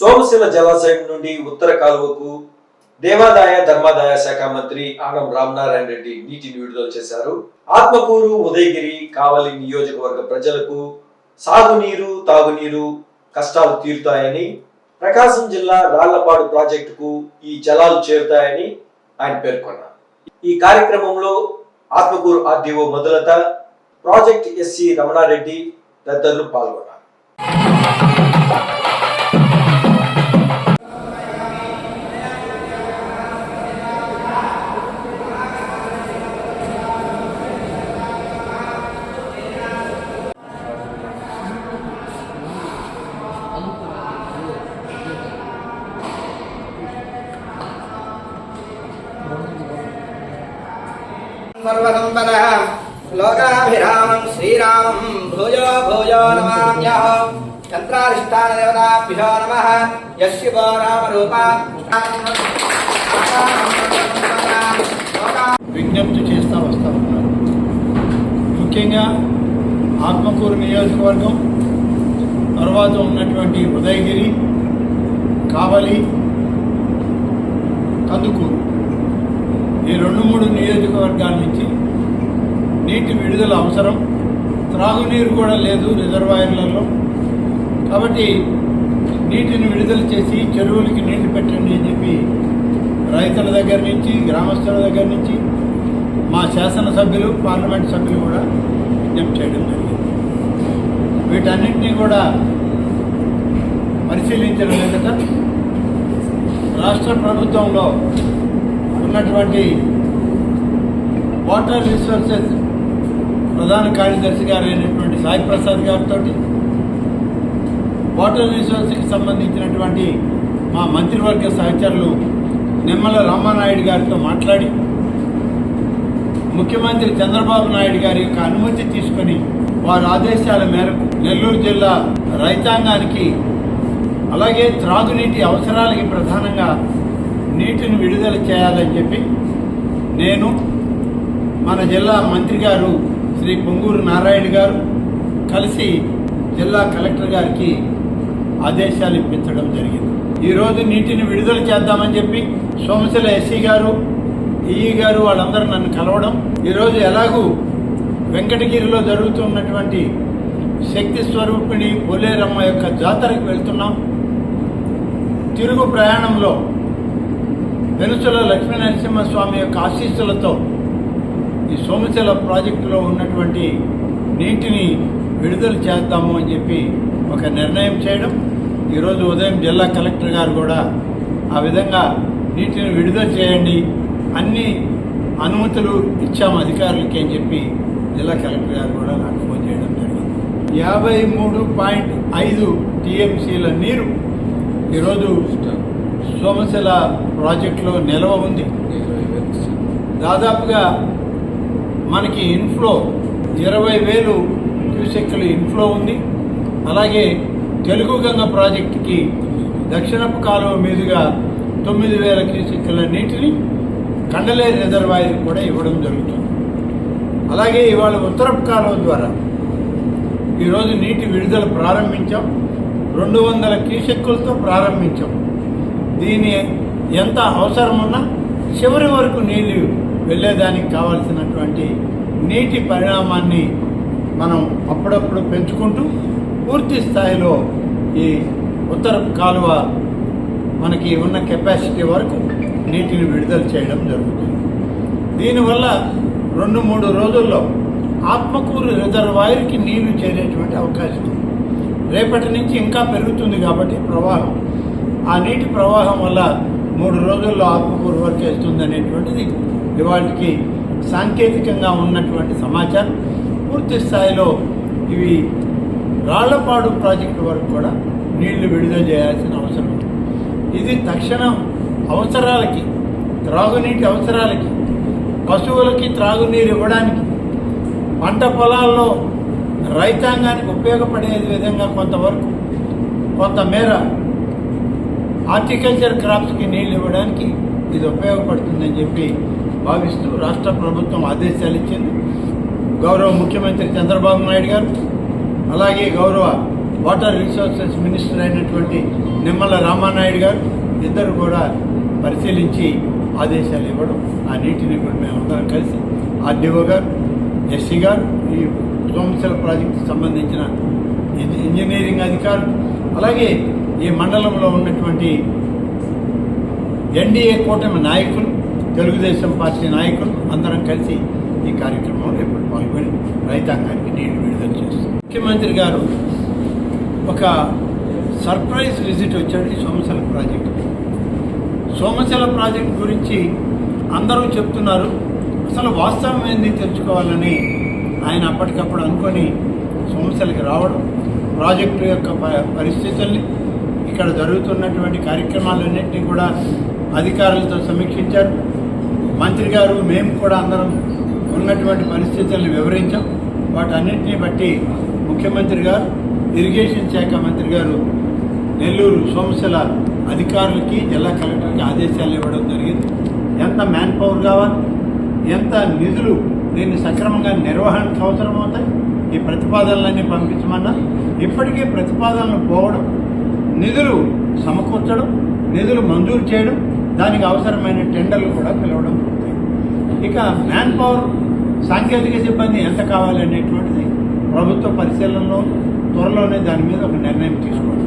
సోమశిల జలాశయం నుండి ఉత్తర కాలువకు దేవాదాయ ధర్మాదాయ శాఖ మంత్రి ఆనం రామనారాయణ రెడ్డి నీటిని విడుదల చేశారు. ఆత్మకూరు ఉదయగిరి కావలి నియోజకవర్గ ప్రజలకు సాగునీరు తాగునీరు కష్టాలు తీరుతాయని ప్రకాశం జిల్లా రాళ్ళపాడు ప్రాజెక్టుకు ఈ జలాలు చేరుతాయని ఆయన పేర్కొన్నారు. ఈ కార్యక్రమంలో ఆత్మకూరు ఆర్డీఓ మొదలత ప్రాజెక్ట్ ఎస్సి రమణారెడ్డి తదితరులు పాల్గొన్నారు. సర్వసంపద శ్రీరామం భూయో భూయో నమామ్యహ చంద్రాధిష్టాన దేవతాభ్యో నమ యశివో రామరూప విజ్ఞప్తి చేస్తా వస్తా ఉన్నారు ముఖ్యంగా ఆత్మకూరు నియోజకవర్గం తర్వాత ఉన్నటువంటి ఉదయగిరి కావలి కందుకూరు. ఈ రెండు మూడు నియోజకవర్గాల నుంచి నీటి విడుదల అవసరం. త్రాగునీరు కూడా లేదు రిజర్వాయర్లలో. కాబట్టి నీటిని విడుదల చేసి చెరువులకి నీళ్ళు పెట్టండి అని చెప్పి రైతుల దగ్గర నుంచి గ్రామస్తుల దగ్గర నుంచి మా శాసనసభ్యులు పార్లమెంట్ సభ్యులు కూడా విజ్ఞప్తి చేయడం జరిగింది. వీటన్నింటినీ కూడా పరిశీలించిన వెనుక రాష్ట్ర ప్రభుత్వంలో ఉన్నటువంటి వాటర్ రిసోర్సెస్ ప్రధాన కార్యదర్శి గారు అయినటువంటి సాయి ప్రసాద్ గారితో వాటర్ రిసోర్స్కి సంబంధించినటువంటి మా మంత్రివర్గ సహచరులు నిమ్మల రామానాయుడు గారితో మాట్లాడి ముఖ్యమంత్రి చంద్రబాబు నాయుడు గారి యొక్క అనుమతి తీసుకొని వారి ఆదేశాల మేరకు నెల్లూరు జిల్లా రైతాంగానికి అలాగే త్రాగునీటి అవసరాలకి ప్రధానంగా నీటిని విడుదల చేయాలని చెప్పి నేను మన జిల్లా మంత్రి గారు శ్రీ పొంగూరు నారాయణ గారు కలిసి జిల్లా కలెక్టర్ గారికి ఆదేశాలు ఇప్పించడం జరిగింది. ఈరోజు నీటిని విడుదల చేద్దామని చెప్పి సోమశిల ఎస్సీ గారు ఈఈ గారు వాళ్ళందరూ నన్ను కలవడం ఈరోజు ఎలాగూ వెంకటగిరిలో జరుగుతున్నటువంటి శక్తి స్వరూపిణి పోలేరమ్మ యొక్క జాతరకు వెళ్తున్నాం. తిరుగు ప్రయాణంలో వెనుసల లక్ష్మీ నరసింహస్వామి యొక్క ఆశీస్సులతో ఈ సోమశల ప్రాజెక్టులో ఉన్నటువంటి నీటిని విడుదల చేద్దాము అని చెప్పి ఒక నిర్ణయం చేయడం. ఈరోజు ఉదయం జిల్లా కలెక్టర్ గారు కూడా ఆ విధంగా నీటిని విడుదల చేయండి అన్ని అనుమతులు ఇచ్చాము అధికారులకి అని చెప్పి జిల్లా కలెక్టర్ గారు కూడా నాకు ఫోన్ చేయడం జరిగింది. యాభై మూడు పాయింట్ ఐదు టీఎంసీల నీరు ఈరోజు సోమశిల ప్రాజెక్టులో నిల్వ ఉంది. దాదాపుగా మనకి ఇన్ఫ్లో ఇరవై వేలు క్యూసెక్కులు ఇన్ఫ్లో ఉంది. అలాగే తెలుగు గంగ ప్రాజెక్టుకి దక్షిణపు కాలువ మీదుగా తొమ్మిది వేల క్యూసెక్కుల నీటిని కండలే రిజర్వాయర్ కూడా ఇవ్వడం జరుగుతుంది. అలాగే ఇవాళ ఉత్తరపు కాలువ ద్వారా ఈరోజు నీటి విడుదల ప్రారంభించాం. రెండు వందల క్యూసెక్కులతో ప్రారంభించాం. దీని ఎంత అవసరమున్నా చివరి వరకు నీళ్ళు వెళ్ళేదానికి కావాల్సినటువంటి నీటి పరిణామాన్ని మనం అప్పుడప్పుడు పెంచుకుంటూ పూర్తి స్థాయిలో ఈ ఉత్తర కాలువ మనకి ఉన్న కెపాసిటీ వరకు నీటిని విడుదల చేయడం జరుగుతుంది. దీనివల్ల రెండు మూడు రోజుల్లో ఆత్మకూరు రిజర్వాయర్కి నీళ్ళు చేరేటువంటి అవకాశం. ఉంది రేపటి నుంచి ఇంకా పెరుగుతుంది కాబట్టి ప్రవాహం. ఆ నీటి ప్రవాహం వల్ల మూడు రోజుల్లో ఆకుకూర వరకు వెళ్తుంది అనేటువంటిది ఇవాళకి సాంకేతికంగా ఉన్నటువంటి సమాచారం. పూర్తి స్థాయిలో ఇవి రాళ్ళపాడు ప్రాజెక్టు వరకు కూడా నీళ్ళు విడుదల చేయాల్సిన అవసరం ఉంది. ఇది తక్షణం అవసరాలకి త్రాగునీటి అవసరాలకి పశువులకి త్రాగునీరు ఇవ్వడానికి పంట పొలాల్లో రైతాంగానికి ఉపయోగపడే విధంగా కొంతవరకు కొంతమేర హార్టికల్చర్ క్రాప్స్కి నీళ్ళు ఇవ్వడానికి ఇది ఉపయోగపడుతుందని చెప్పి భావిస్తూ రాష్ట్ర ప్రభుత్వం ఆదేశాలు ఇచ్చింది. గౌరవ ముఖ్యమంత్రి చంద్రబాబు నాయుడు గారు అలాగే గౌరవ వాటర్ రిసోర్సెస్ మినిస్టర్ అయినటువంటి నిమ్మల రామానాయుడు గారు ఇద్దరు కూడా పరిశీలించి ఆదేశాలు ఇవ్వడం. ఆ నీటిని కూడా మేమందరం కలిసి ఆర్డీఓ గారు ఎస్సీ గారు ఈ సోమశిల ప్రాజెక్ట్కి సంబంధించిన ఇంజనీరింగ్ అధికారులు అలాగే ఈ మండలంలో ఉన్నటువంటి ఎన్డీఏ కూటమి నాయకులు తెలుగుదేశం పార్టీ నాయకులు అందరం కలిసి ఈ కార్యక్రమంలో రేపు పాల్గొని రైతాంగానికి నీళ్ళు విడుదల చేస్తాం. ముఖ్యమంత్రి గారు ఒక సర్ప్రైజ్ విజిట్ వచ్చాడు ఈ సోమశల ప్రాజెక్టు. సోమశల ప్రాజెక్ట్ గురించి అందరూ చెప్తున్నారు. అసలు వాస్తవం ఏంది తెలుసుకోవాలని ఆయన అప్పటికప్పుడు అనుకొని సోమశలకి రావడం ప్రాజెక్టు యొక్క ప- పరిస్థితుల్ని ఇక్కడ జరుగుతున్నటువంటి కార్యక్రమాలన్నింటినీ కూడా అధికారులతో సమీక్షించారు. మంత్రి గారు మేము కూడా అందరం ఉన్నటువంటి పరిస్థితుల్ని వివరించాం. వాటన్నింటినీ బట్టి ముఖ్యమంత్రి గారు ఇరిగేషన్ శాఖ మంత్రి గారు నెల్లూరు సోమశిల అధికారులకి జిల్లా కలెక్టర్కి ఆదేశాలు ఇవ్వడం జరిగింది. ఎంత మ్యాన్ పవర్ కావాలి? ఎంత నిధులు దీన్ని సక్రమంగా నిర్వహణకు అవసరం అవుతాయి ఈ ప్రతిపాదనలన్నీ పంపించమన్నా ఇప్పటికీ ప్రతిపాదనలు పోవడం నిధులు సమకూర్చడం నిధులు మంజూరు చేయడం దానికి అవసరమైన టెండర్లు కూడా పిలవడం ఇక మ్యాన్ పవర్ సాంకేతిక సిబ్బంది ఎంత కావాలి అనేటువంటిది ప్రభుత్వ పరిశీలనలో త్వరలోనే దాని మీద ఒక నిర్ణయం తీసుకోవడం